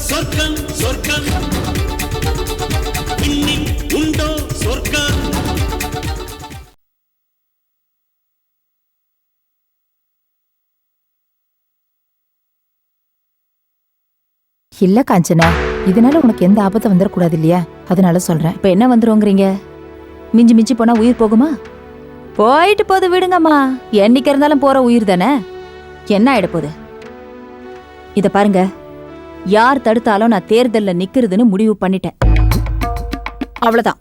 சொர்க்கம் சொர்க்கம் இன்னில் உண்டோ சொர்க்கம்? இல்ல காஞ்சனா இதனால உனக்கு எந்த ஆபத்தும் வந்துடக்கூடாது இல்லையா? அதனால சொல்றேன். இப்ப என்ன வந்துருவோங்கிறீங்க மிஞ்சி மிஞ்சி போனா உயிர் போகுமா? போயிட்டு போது விடுங்கம்மா. என்னைக்கு இருந்தாலும் போற உயிர் தானே? என்ன ஆயிட போகுது? இத பாருங்க. யார் தடுத்தாலும் நான் தேர்தல்ல நிக்கிறதுன்னு முடிவு பண்ணிட்டேன். அவ்வளவுதான்.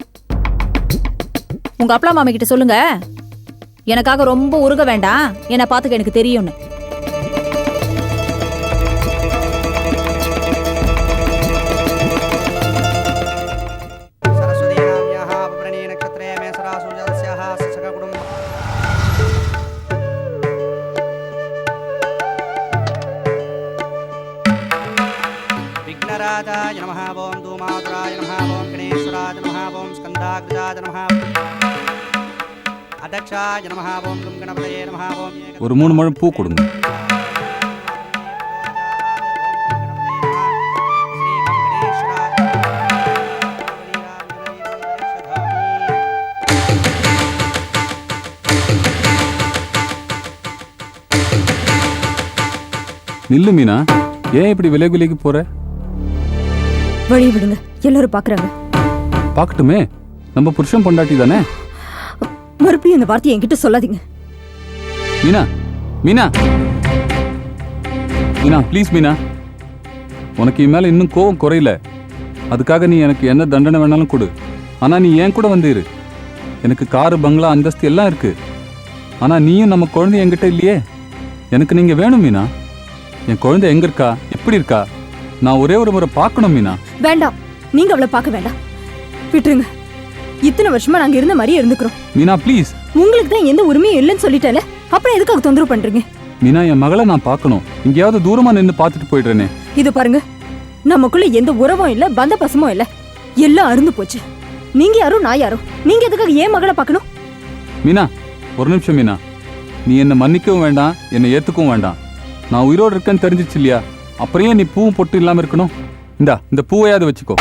உங்க அப்பா மாமா கிட்ட சொல்லுங்க. எனக்காக ரொம்ப உருக வேண்டாம். என்ன பார்த்துக்க எனக்கு தெரியும்னு. ధూమరాజాయ నమ ఓం ధూమాధురాయ నమ ఓం గణేశ్వరాయ నమ ఓం స్కందాగ్రజాయ నమ అదక్షాయ నమ ఓం గుం గణపతయే నమ ఓం ஒரு மூணு முழம் பூ கொடுங்க நில்லு மீனா ஏன் இப்படி விலகு விலகி போகிற வழி விடுங்க. எல்லாரும் பாக்குறாங்க பார்க்கட்டுமே. நம்ம புருஷன் பொண்டாட்டி தானே? மறுபடியும் இந்த வார்த்தையை என்கிட்ட சொல்லாதீங்க. மீனா மீனா. மீனா ப்ளீஸ் மீனா. உனக்கு என் மேல இன்னும் கோவம் குறையல. அதுக்காக நீ எனக்கு என்ன தண்டனை வேணாலும் கொடு. ஆனா நீ ஏன் கூட வந்து இரு எனக்கு காரு பங்களா அந்தஸ்து எல்லாம் இருக்கு. ஆனா நீயும் நம்ம குழந்தை என்கிட்ட இல்லையே. எனக்கு நீங்க வேணும் மீனா. என் குழந்தை எங்க இருக்கா? எப்படி இருக்கா? நான் ஒரே ஒரு முறை பார்க்கணும் மீனா. வேண்டாம். நீங்க அவளை பார்க்க வேண்டாம். விட்டுருங்க. இத்தனை வருஷமா நாங்க இருந்த மாதிரியே இருந்துக்கிறோம். மீனா ப்ளீஸ் உங்களுக்கு தான் எந்த உரிமையும் இல்லைன்னு சொல்லிட்டேல அப்புறம் எதுக்காக தொந்தரவு பண்றீங்க? மீனா என் மகளை நான் பார்க்கணும். எங்கேயாவது தூரமா நின்று பார்த்துட்டு போயிடுறேனே. இது பாருங்க. நமக்குள்ள எந்த உறவும் இல்ல பந்த பசமும் இல்ல. எல்லாம் அருந்து போச்சு. நீங்க யாரோ நான் யாரோ? நீங்க எதுக்காக ஏன் மகளை பார்க்கணும்? மீனா ஒரு நிமிஷம் மீனா. நீ என்னை மன்னிக்கவும் வேண்டாம் என்னை ஏத்துக்கவும் வேண்டாம். நான் உயிரோடு இருக்கேன்னு தெரிஞ்சிச்சு இல்லையா? அப்புறம் ஏன் நீ பூவும் பொட்டு இல்லாம இருக்கணும்? இந்தா இந்த பூவையாவது வச்சுக்கோ.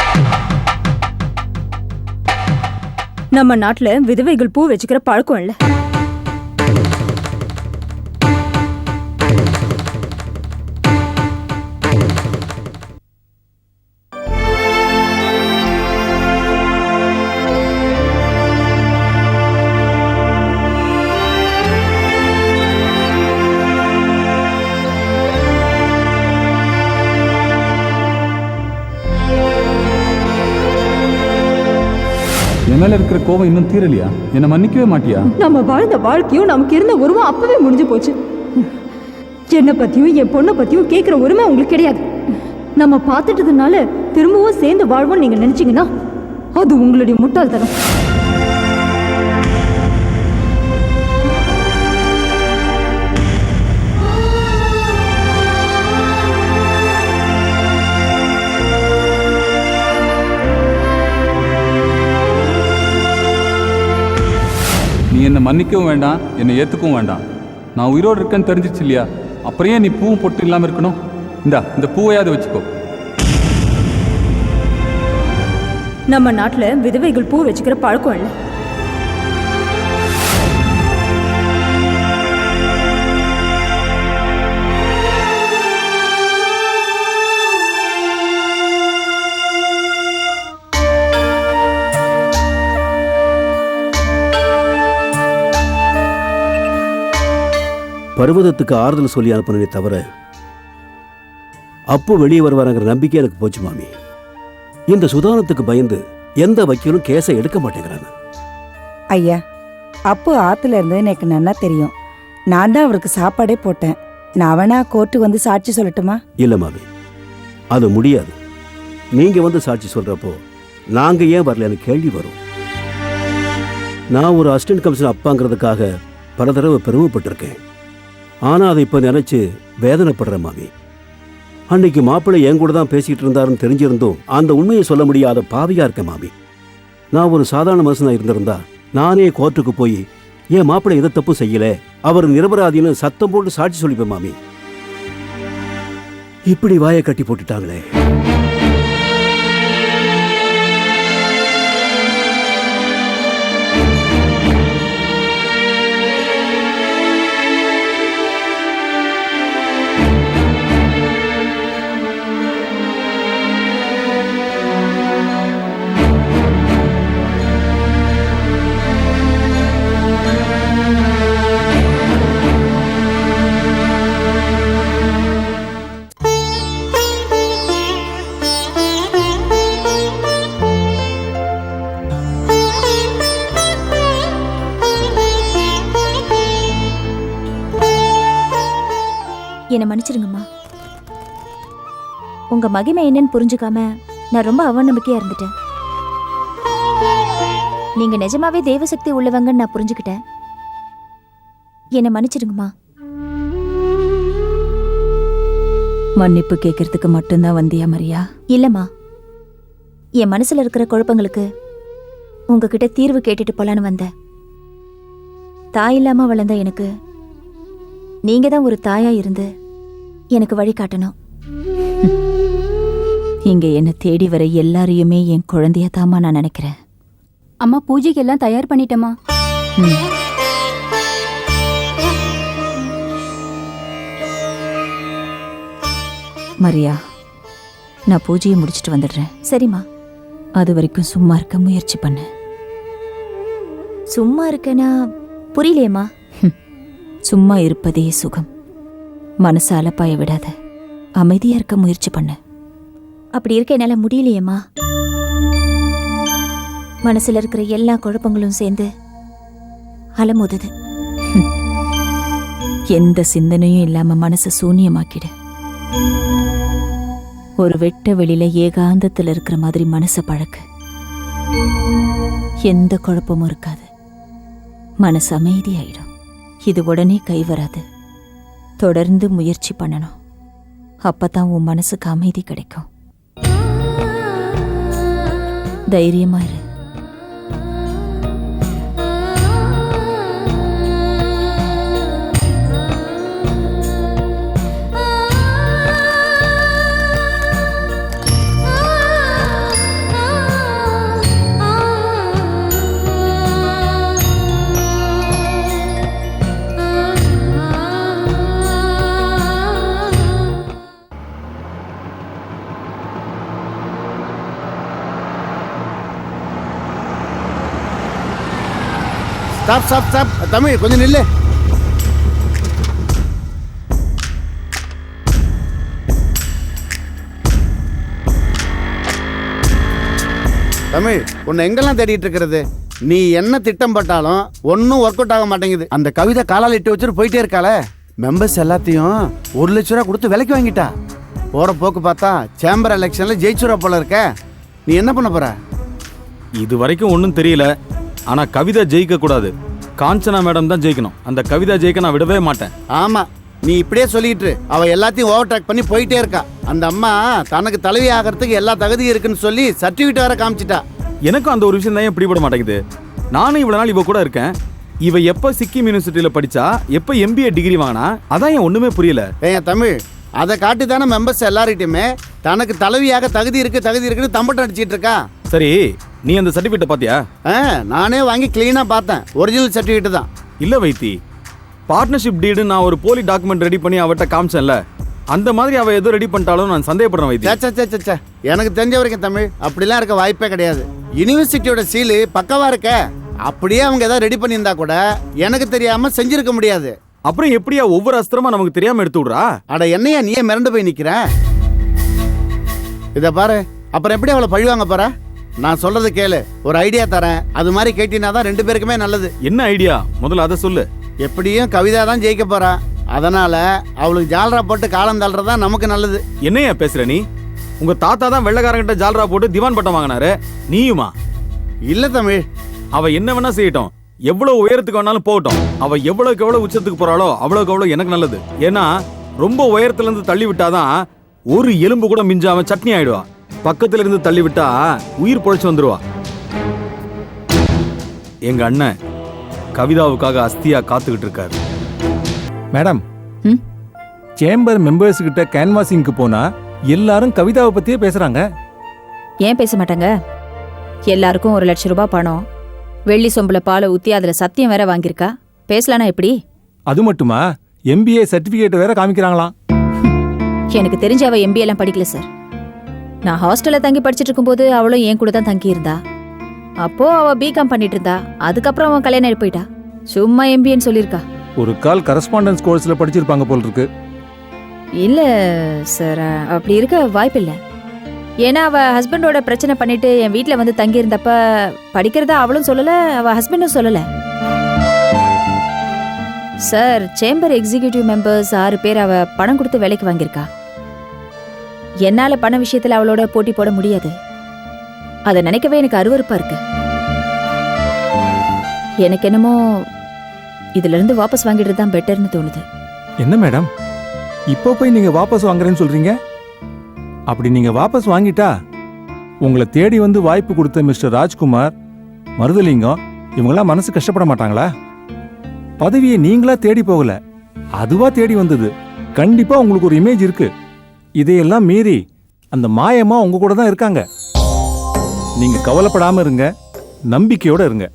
நம்ம நாட்டுல விதவைகள் பூ வச்சுக்கிற பழக்கம் இல்ல. என் மேல இருக்கிற கோவம் இன்னும் தீரலையா? என்னை மன்னிக்கவே மாட்டியா? நம்ம வாழ்ந்த வாழ்க்கையும் நமக்கு இருந்த உருவம் அப்பவே முடிஞ்சு போச்சு. என்னை பத்தியும் என் பொண்ணை பத்தியும் கேட்கிற உரிமை உங்களுக்கு கிடையாது. நம்ம பார்த்துட்டதுனால திரும்பவும் சேர்ந்து வாழ்வோம் நீங்க நினைச்சீங்கன்னா அது உங்களுடைய முட்டாள்தனம். என்னை மன்னிக்கவும் வேண்டாம் என்னை ஏற்றுக்கவும் வேண்டாம். நான் உயிரோடு இருக்கேன்னு தெரிஞ்சிச்சு இல்லையா? அப்புறம் ஏன் நீ பூவும் பொட்டு இல்லாம இருக்கணும்? இந்தா இந்த பூவையாவது வச்சுக்கோ. நம்ம நாட்டுல விதவைகள் பூ வச்சுக்கிற பழக்கம் இல்லை. பர்வதத்துக்கு ஆறுதல் சொல்லி அனுப்புனே தவிர அப்போ வெளியே வருவாருங்கிற நம்பிக்கை எனக்கு போச்சு மாமி. இந்த சுதானத்துக்கு பயந்து எந்த வக்கீலும் கேஸை எடுக்க மாட்டேங்கிறாங்க. ஐயா அப்போ ஆத்துல இருந்தது எனக்கு நன்னா தெரியும். நான் தான் அவருக்கு சாப்பாடே போட்டேன். நான் வேணா கோர்ட்டு வந்து சாட்சி சொல்லட்டுமா? இல்ல மாமி. அது முடியாது. நீங்க வந்து சாட்சி சொல்றப்போ நாங்க ஏன் வரலன்னு கேள்வி வரும். நான் ஒரு அசிஸ்டன்ட் கமிஷனர் அப்பாங்கிறதுக்காக பல தடவை பெருமைப்பட்டிருக்கேன். ஆனால் அதை இப்போ நினச்சி வேதனைப்படுறேன் மாமி. அன்னைக்கு மாப்பிள்ளை என் கூட தான் பேசிக்கிட்டு இருந்தாருன்னு தெரிஞ்சிருந்தும் அந்த உண்மையை சொல்ல முடியாத பாவியாக இருக்கேன் மாமி. நான் ஒரு சாதாரண மனுஷனாக இருந்திருந்தா நானே கோர்ட்டுக்கு போய் என் மாப்பிள்ளை எதை தப்பும் செய்யல? அவர் நிரபராதின்னு சத்தம் போட்டு சாட்சி சொல்லிப்பேன் மாமி. இப்படி வாயை கட்டி போட்டுட்டாங்களே. என்னை மன்னிச்சிருங்கம்மா. உங்க மகிமை என்னன்னு புரிஞ்சுக்காம நான் ரொம்ப அவநம்பிக்கையா இருந்துட்டேன். நீங்க நிஜமாவே தெய்வசக்தி உள்ளவங்கன்னு நான் புரிஞ்சுக்கிட்டேன். என்னை மன்னிச்சிடுங்கம்மா மன்னிப்பு கேட்கறதுக்கு மட்டும்தான் வந்தியா மரியா? இல்லம்மா. என் மனசுல இருக்கிற குழப்பங்களுக்கு உங்ககிட்ட தீர்வு கேட்டுட்டு போலான்னு வந்தேன். தாய் இல்லாம வளர்ந்த எனக்கு நீங்க தான் ஒரு தாயா இருந்து எனக்கு வழி காட்டணும். இங்க என்ன தேடி வர எல்லாரையுமே என் குழந்தைய தாமா நான் நினைக்கிறேன். அம்மா பூஜைக்கு எல்லாம் தயார் பண்ணிட்டேம்மா. ம். மரியா நான் பூஜையை முடிச்சிட்டு வந்துடுறேன். சரிம்மா. அது வரைக்கும் சும்மா இருக்க முயற்சி பண்ணு. சும்மா இருக்கேனா? புரியலையேம்மா. சும்மா இருப்பதே சுகம். மனசை அலப்பாய விடாத அமைதியா இருக்க முயற்சி பண்ணு. அப்படி இருக்க என்னால முடியலையேம்மா. மனசுல இருக்கிற எல்லா குழப்பங்களும் சேர்ந்து அலமோதுது. எந்த சிந்தனையும் இல்லாம மனசை சூனியமாக்கிடு. ஒரு வெட்ட வெளியில ஏகாந்தத்துல இருக்கிற மாதிரி மனசை பழக்கு. எந்த குழப்பமும் இருக்காது. மனசு அமைதியாயிடும். இது உடனே கை வராது. தொடர்ந்து முயற்சி பண்ணணும். அப்பதான் உன் மனசுக்கு அமைதி கிடைக்கும். தைரியமா இரு. ஸ்டாப் ஸ்டாப் ஸ்டாப் தமிழ் கொஞ்சம் நில்லு. தமிழ் உன்னை எங்கெல்லாம் தேடிட்டு இருக்கிறது? நீ என்ன திட்டம் பட்டாலும் ஒன்றும் ஒர்க் அவுட் ஆக மாட்டேங்குது. அந்த கவிதை காலால் இட்டு வச்சுட்டு போயிட்டே இருக்காளே. மெம்பர்ஸ் எல்லாத்தையும் ஒரு லட்ச ரூபா கொடுத்து விலைக்கு வாங்கிட்டா. போகிற போக்கு பார்த்தா சேம்பர் எலெக்ஷன்ல ஜெயிச்சுரா போல இருக்க. நீ என்ன பண்ண போற? இது வரைக்கும் ஒன்றும் தெரியல. ஆனா கவிதா ஜெயிக்க கூடாது. காஞ்சனா மேடம் தான் ஜெயிக்கணும். அந்த கவிதா ஜெயிக்க நான் விடவே மாட்டேன். ஆமா நீ இப்படியே சொல்லிட்டு. அவ எல்லாத்தையும் ஓவர்டேக் பண்ணி போயிட்டே இருக்கா. அந்த அம்மா தனக்கு தலைவி ஆகிறதுக்கு எல்லா தகுதியும் இருக்குன்னு சொல்லி சர்டிஃபிகேட் வேற காமிச்சிட்டா. எனக்கும் அந்த ஒரு விஷயம் தான் பிடிபட மாட்டேங்குது? நானும் இவ்வளவு நாள் இவ கூட இருக்கேன். இவ எப்ப சிக்கிம் யூனிவர்சிட்டியில படிச்சா எப்ப எம்பிஏ டிகிரி வாங்கினா அதான் ஏன் ஒண்ணுமே புரியல. ஏன் தமிழ் அதை காட்டி தானே மெம்பர்ஸ் எல்லார்கிட்டயுமே தனக்கு தலைவியாக தகுதி இருக்கு தகுதி இருக்குன்னு தம்பட்டம் அடிச்சிட்டு இருக்கா? சரி நீ அந்த சர்டிபிகேட் பாத்தியா ஆ, நானே வாங்கி கிளீனா பார்த்தேன். ஒரிஜினல் சர்டிஃபிகேட் தான். இல்ல வைத்தி பார்ட்னர்ஷிப் டீடு நான் ஒரு போலி டாக்குமெண்ட் ரெடி பண்ணி அவட்ட காமிச்சேன்ல. அந்த மாதிரி அவ ஏதோ ரெடி பண்ணிட்டாலும் நான் சந்தேகப்படுறேன் வைத்தி. எனக்கு தெரிஞ்ச வரைக்கும் தமிழ் அப்படிலாம் இருக்க வாய்ப்பே கிடையாது. யூனிவர்சிட்டியோட சீலு பக்கவா இருக்க? அப்படியே அவங்க ஏதாவது ரெடி பண்ணியிருந்தா கூட எனக்கு தெரியாம செஞ்சிருக்க முடியாது. அப்புறம் எப்படியா ஒவ்வொரு அஸ்திரமா நமக்கு தெரியாம எடுத்து விடுறா? அட என்னையா நீயே மிரண்டு போய் நிக்கிற? இத பாரு. அப்புறம் எப்படி அவளை பழிவாங்க போற? நான் சொல்றது கேளு. ஒரு ஐடியா தரேன். அது மாதிரி கேட்டினா தான் ரெண்டு பேருக்குமே நல்லது. என்ன ஐடியா முதல்ல அதை சொல்லு. எப்படியும் கவிதா தான் ஜெயிக்க போறா. அதனால அவளுக்கு ஜாலரா போட்டு காலம் தள்ளுறதா நமக்கு நல்லது. என்னையா பேசுற நீ? உங்க தாத்தா தான் வெள்ளக்காரங்கிட்ட ஜால்ரா போட்டு திவான் பட்டம் வாங்கினாரு. நீயுமா? இல்ல தமிழ் அவ என்ன வேணா செய்யட்டும். எவ்வளவு உயரத்துக்கு வேணாலும் போகட்டும். அவ எவ்வளவுக்கு எவ்வளவு உச்சத்துக்கு போறாளோ அவ்வளவுக்கு அவ்வளவு எனக்கு நல்லது. ஏன்னா ரொம்ப உயரத்துல இருந்து தள்ளி விட்டாதான் ஒரு எலும்பு கூட மிஞ்சாம சட்னி ஆயிடுவா. பக்கத்துல இருந்து தள்ளி விட்டா உயிர் பொழைச்சு வந்துருவா. எங்க அண்ணன் கவிதாவுக்காக அஸ்தியா காத்துக்கிட்டு இருக்காரு. மேடம் ம்? சேம்பர் மெம்பர்ஸ் கிட்ட கேன்வாசிங்க்கு போனா எல்லாரும் கவிதாவை பத்தியே பேசுறாங்க. ஏன் பேச மாட்டாங்க? எல்லாருக்கும் ஒரு லட்ச ரூபாய் பணம். வெள்ளி சொம்புல பாலை ஊத்தி அதுல சத்தியம் வேற வாங்கியிருக்கா? பேசலானா எப்படி? அது மட்டுமா? எம்பிஏ சர்டிபிகேட் வேற காமிக்கிறாங்களாம். எனக்கு தெரிஞ்ச அவ எம்பிஏ எல்லாம் படிக்கல சார். நான் ஹாஸ்டல்ல தங்கி படிச்சிட்டு இருக்கும்போது அவளும் என் கூட தான் தங்கி இருந்தா அப்போ அவ பிகாம் பண்ணிட்டு இருந்தா அதுக்கப்புறம் அவன் கல்யாணம் ஆகி போயிட்டா. சும்மா எம்பிஏன்னு சொல்லியிருக்கா. ஒரு கால் கரஸ்பாண்டன்ஸ் கோர்ஸ்ல படிச்சிருப்பாங்க போல் இருக்கு இல்ல சார் அப்படி இருக்க வாய்ப்பில்லை. ஏன்னா அவ ஹஸ்பண்டோட பிரச்சனை பண்ணிட்டு என் வீட்ல வந்து தங்கி இருந்தப்ப படிக்கிறதா அவளும் சொல்லல அவ ஹஸ்பண்டும் சொல்லல. சார் சேம்பர் எக்ஸிகியூட்டிவ் மெம்பர்ஸ் ஆறு பேர் அவ பணம் கொடுத்து வேலைக்கு வாங்கியிருக்கா. என்னால பண விஷயத்துல அவளோட போட்டி போட முடியாது. அதை நினைக்கவே எனக்கு அருவறுப்பா இருக்கு. எனக்கு என்னமோ இதுல இருந்து வாபஸ் வாங்கிட்டு தான் பெட்டர்னு தோணுது. என்ன மேடம்? இப்போ போய் நீங்க வாபஸ் வாங்குறேன்னு சொல்றீங்க? அப்படி நீங்க வாபஸ் வாங்கிட்டா உங்களை தேடி வந்து வாய்ப்பு கொடுத்த மிஸ்டர் ராஜ்குமார் மருதலிங்கம் இவங்களாம் மனசு கஷ்டப்பட மாட்டாங்களா? பதவியை நீங்களா தேடி போகல. அதுவா தேடி வந்தது. கண்டிப்பா உங்களுக்கு ஒரு இமேஜ் இருக்கு. இதையெல்லாம் மீறி அந்த மாயமா உங்க கூட தான் இருக்காங்க. நீங்க கவலைப்படாம இருங்க. நம்பிக்கையோட இருங்க.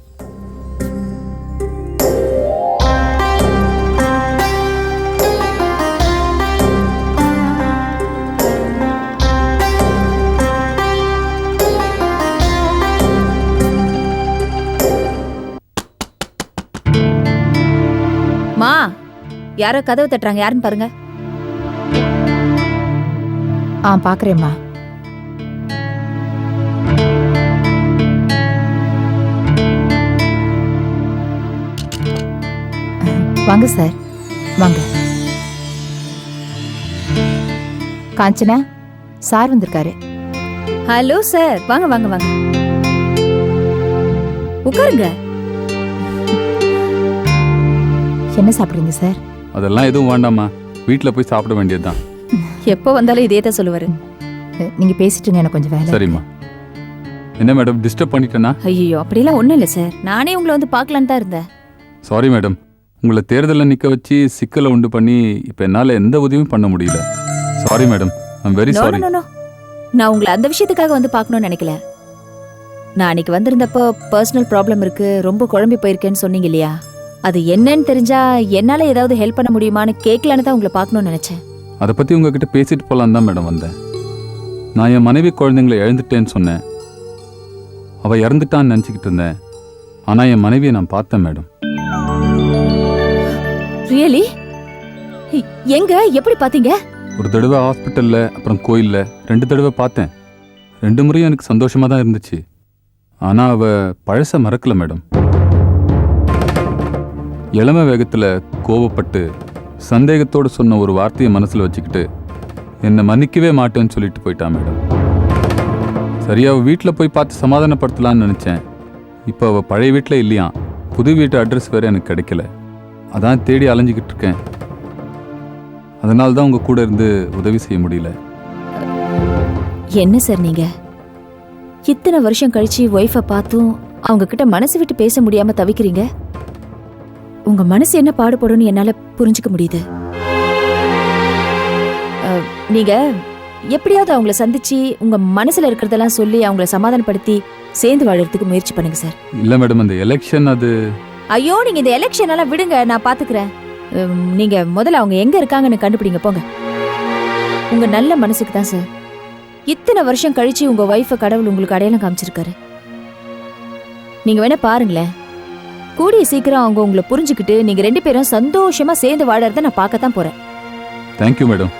மா யாரோ கதவு தட்டுறாங்க. யாருன்னு பாருங்க. ஆ பாக்குறேம்மா. வாங்க சார். வாங்க. காஞ்சனா சார் வந்திருக்காரு. Hello sir. வாங்க வாங்க வாங்க. உட்காருங்க. என்ன சாப்பிடுறீங்க சார்? அதெல்லாம் எதுவும் வேண்டாம்மா. வீட்டில் போய் சாப்பிட வேண்டியதுதான். எப்போ வந்தாலும் இதே தான் சொல்லுவாரு நீங்க பேசிட்டுங்க எனக்கு கொஞ்சம் வேலை. சரிம்மா. என்ன மேடம் டிஸ்டர்ப் பண்ணிட்டேனா? ஐயோ அப்படிலாம் ஒண்ணும் இல்லை சார். நானே உங்களை வந்து பார்க்கலான்னு தான் இருந்தேன். Sorry madam. உங்களை தேர்தலில் நிற்க வச்சு சிக்கலை உண்டு பண்ணி இப்போ என்னால் எந்த உதவியும் பண்ண முடியல. Sorry madam. I'm very sorry no no நான் உங்களை அந்த விஷயத்துக்காக வந்து பார்க்கணும்னு நினைக்கல. நான் அன்னைக்கு வந்திருந்தப்போ பர்சனல் ப்ராப்ளம் இருக்கு ரொம்ப குழம்பி போயிருக்கேன்னு சொன்னீங்க இல்லையா? அது என்னன்னு தெரிஞ்சா என்னால ஏதாவது ஹெல்ப் பண்ண முடியுமான்னு கேட்கலான்னு தான் உங்களை பார்க்கணும்னு நினைச்சேன். அதை பற்றி உங்ககிட்ட பேசிட்டு போகலான்னு தான் மேடம் வந்தேன். நான் என் மனைவி குழந்தைங்களை இழந்துட்டேன்னு சொன்னேன். அவள் இறந்துட்டான்னு நினச்சிக்கிட்டு இருந்தேன். ஆனால் என் மனைவியை நான் பார்த்தேன் மேடம். ரியலி? எங்க? எப்படி பாத்தீங்க ஒரு தடவை ஹாஸ்பிட்டலில் அப்புறம் கோயிலில் ரெண்டு தடவை பார்த்தேன். ரெண்டு முறையும் எனக்கு சந்தோஷமாக தான் இருந்துச்சு. ஆனால் அவள் பழச மறக்கல மேடம். இளம வேகத்தில் கோவப்பட்டு சந்தேகத்தோடு சொன்ன ஒரு வார்த்தையை மனசில் வச்சுக்கிட்டு என்னை மன்னிக்கவே மாட்டேன்னு சொல்லிட்டு போயிட்டா மேடம். சரியா அவள் வீட்டில் போய் பார்த்து சமாதானப்படுத்தலான்னு நினச்சேன். இப்போ அவள் பழைய வீட்டில் இல்லையாம் புது வீட்டு அட்ரஸ் வேறு எனக்கு கிடைக்கல. அதான் தேடி அலைஞ்சிக்கிட்டு இருக்கேன். அதனால தான் உங்கள் கூட இருந்து உதவி செய்ய முடியல. என்ன சார் நீங்கள் இத்தனை வருஷம் கழிச்சு ஒய்ஃபை பார்த்தும் அவங்க கிட்ட மனசு விட்டு பேச முடியாம தவிக்கிறீங்க? உங்க மனசு என்ன பாடுபடும்னு என்னால புரிஞ்சுக்க முடியுது. நீங்க எப்படியாவது அவங்கள சந்திச்சு உங்க மனசுல இருக்கிறதெல்லாம் சொல்லி அவங்கள சமாதானப்படுத்தி சேர்ந்து வாழறதுக்கு முயற்சி பண்ணுங்க சார். இல்லை மேடம் அந்த எலெக்ஷன் அது ஐயோ நீங்க இந்த எலெக்ஷன் எல்லாம் விடுங்க நான் பாத்துக்கிறேன். நீங்க முதல்ல அவங்க எங்க இருக்காங்கன்னு கண்டுபிடிங்க போங்க. உங்க நல்ல மனசுக்கு தான் சார். இத்தனை வருஷம் கழிச்சு உங்க ஒய்ஃபை கடவுள் உங்களுக்கு அடையாளம் காமிச்சிருக்காரு. நீங்க வேணா பாருங்களேன். கூடிய சீக்கிரம் அவங்க உங்களை புரிஞ்சுக்கிட்டு நீங்க ரெண்டு பேரும் சந்தோஷமா சேர்ந்து வாழறத நான் பார்க்கத்தான் போறேன். தேங்க்யூ மேடம்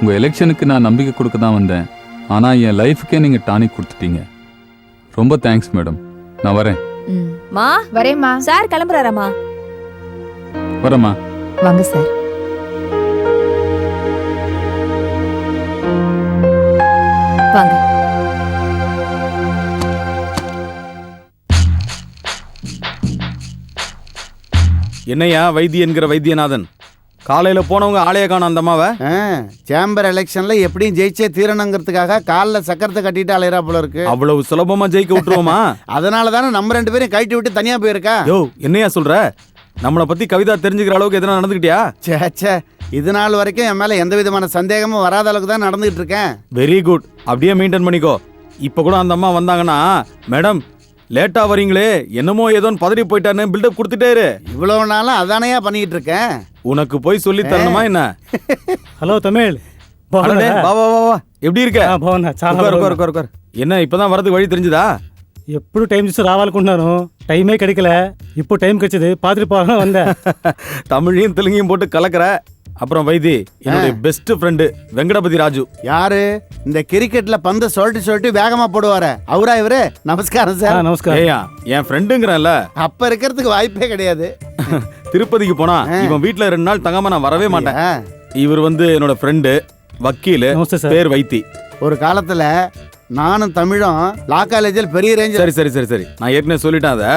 உங்கள் எலெக்ஷனுக்கு நான் நம்பிக்கை கொடுக்க தான் வந்தேன். ஆனால் என் லைஃபுக்கே நீங்கள் டானிக் கொடுத்துட்டீங்க. ரொம்ப தேங்க்ஸ் மேடம் நான் வரேன். ம். மா? வரேம்மா. சார் கிளம்புறாராமா வரேம்மா. வாங்க சார். வாங்க. என்னையா வைத்தி என்கிற வைத்தியநாதன்? காலையில போனவங்க ஆளைய காணும் அந்த அம்மாவை. சேம்பர் எலெக்ஷன்ல எப்படியும் ஜெயிச்சே தீரணுங்கிறதுக்காக காலில் சக்கரத்தை கட்டிட்டு அலையிறா போல இருக்கு. அவ்வளவு சுலபமா ஜெயிக்க விட்டுருவோமா? அதனால தானே நம்ம ரெண்டு பேரும் கழட்டி விட்டு தனியா போயிருக்கா? யோ என்னையா சொல்ற? நம்மளை பத்தி கவிதா தெரிஞ்சுக்கிற அளவுக்கு எதனா நடந்துக்கிட்டியா ச்சே ச்சே இது நாள் வரைக்கும் என் மேல எந்த விதமான சந்தேகமும் வராத அளவுக்கு தான் நடந்துகிட்டு இருக்கேன். வெரி குட் அப்படியே மெயின்டைன் பண்ணிக்கோ. இப்ப கூட அந்த அம்மா வந்தாங்கன்னா மேடம் லேட்டா வரீங்களே என்னமோ ஏதோன்னு பதறி போயிட்டான்னு பில்டப் கொடுத்துட்டே இரு இவ்வளவு நாளா அதானையா பண்ணிக்கிட்டு இருக்கேன் உனக்கு போய் சொல்லி தரணுமா என்ன హలో తమిళ్ அடடே, வா வா வா வா எப்படி இருக்க బాగున్నా உட்கார் உட்கார் உட்கார் உட்கார் என்ன இப்பதான் வரதுக்கு வழி தெரிஞ்சுதா ఎప్పుడు టైం చూసి రావాలనుకుంటున్నాను టైమే కడికల ఇప్పుడు టైం కచ్చింది పాత్రి పోవాలని వందా தமிழையும் தெலுங்கையும் போட்டு கலக்கிற அப்புறம் வைத்தி என்னுடைய பெஸ்ட் ஃப்ரெண்டு வெங்கடபதி ராஜு. யாரு? இந்த கிரிக்கெட்ல பந்த சொல்லிட்டு சொல்லிட்டு வேகமா போடுவாரு. அவரா இவரு? நமஸ்காரம் சார். நமஸ்காரம். ஏயா என் ஃப்ரெண்டுங்கிறல அப்ப இருக்கிறதுக்கு வாய்ப்பே கிடையாது. திருப்பதிக்கு போனா இவன் வீட்ல ரெண்டு நாள் தங்காம நான் வரவே மாட்டேன். இவர் வந்து என்னோட ஃப்ரெண்டு வக்கீல் பேர் வைத்தி. ஒரு காலத்துல நானும் தமிழும் லா காலேஜில் பெரிய ரேஞ்ச் சரி சரி சரி சரி. நான் ஏற்கனவே சொல்லிட்டேன் அதை.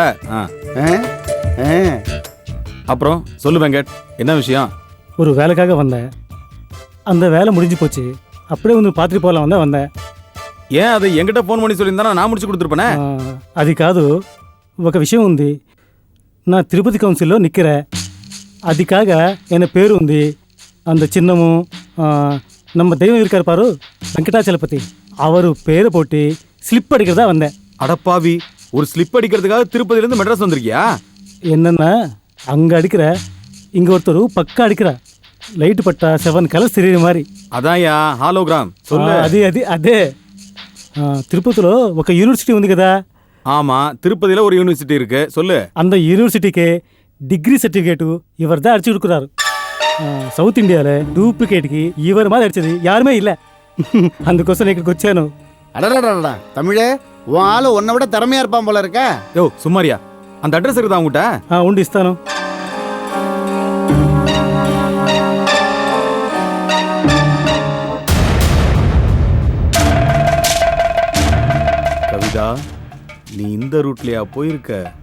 அப்புறம் சொல்லு வெங்கட் என்ன விஷயம்? ஒரு வேலைக்காக வந்தேன் அந்த வேலை முடிஞ்சு போச்சு அப்படியே வந்து పాత్రి పోవాలని వందా వందా ஏன் அதை என்கிட்ட ஃபோன் பண்ணி சொல்லியிருந்தா நான் முடிச்சு கொடுத்துருப்பேனே ఆ, అది కాదు ఒక విషయం ఉంది నా తిరుపతి కౌన్సిల్లో నిక్కిరా అది కాక ఆయన పేరు ఉంది அந்த சின்னமும் ஆ, நம்ம தெய்வம் இருக்கார் பாரு வெங்கடாச்சலபதி அவர் பேரை போட்டு ஸ்லிப் அடிக்கிறதா வந்தேன் அடப்பாவி ஒரு ஸ்லிப் அடிக்கிறதுக்காக திருப்பதில இருந்து மெட்ராஸ் வந்திருக்கியா என்னன்னா அங்கே அடிக்கிற இங்கே ஒருத்தர் பக்கா அடிக்கிறா லைட் பட்டா செவன் கலர்ஸ் தெரியுற மாதிரி అదాయా హాలోగ్రామ్ ఆ, சொல்லு అది అది అదే ఆ, తిరుపతిలో ఒక యూనివర్సిటీ ఉంది కదా ஆமா திருப்பதியில ஒரு யூனிவர்சிட்டி இருக்கு சொல்லு அந்த யூனிவர்சிட்டிக்கு டிகிரி சர்டிஃபிகேட்டு இவர் தான் அடிச்சு கொடுக்குறாரு ఆ, సౌత్ ఇండియాలో డూప్లికేట్కి ఇవరి மாதிரி అడిచేది యారుమే இல்லை అందుకోసం నేను ఇక్కడికి వచ్చాను அடடடடா தமிழே உன் ஆளு உன்னை விட திறமையா இருப்பான் போல இருக்க யோ சும்மாரியா அந்த அட்ரஸ் இருக்குதா உங்ககிட்ட ఆ, ఉండి ఇస్తాను நீ இந்த ரூட்லயா போயிருக்க?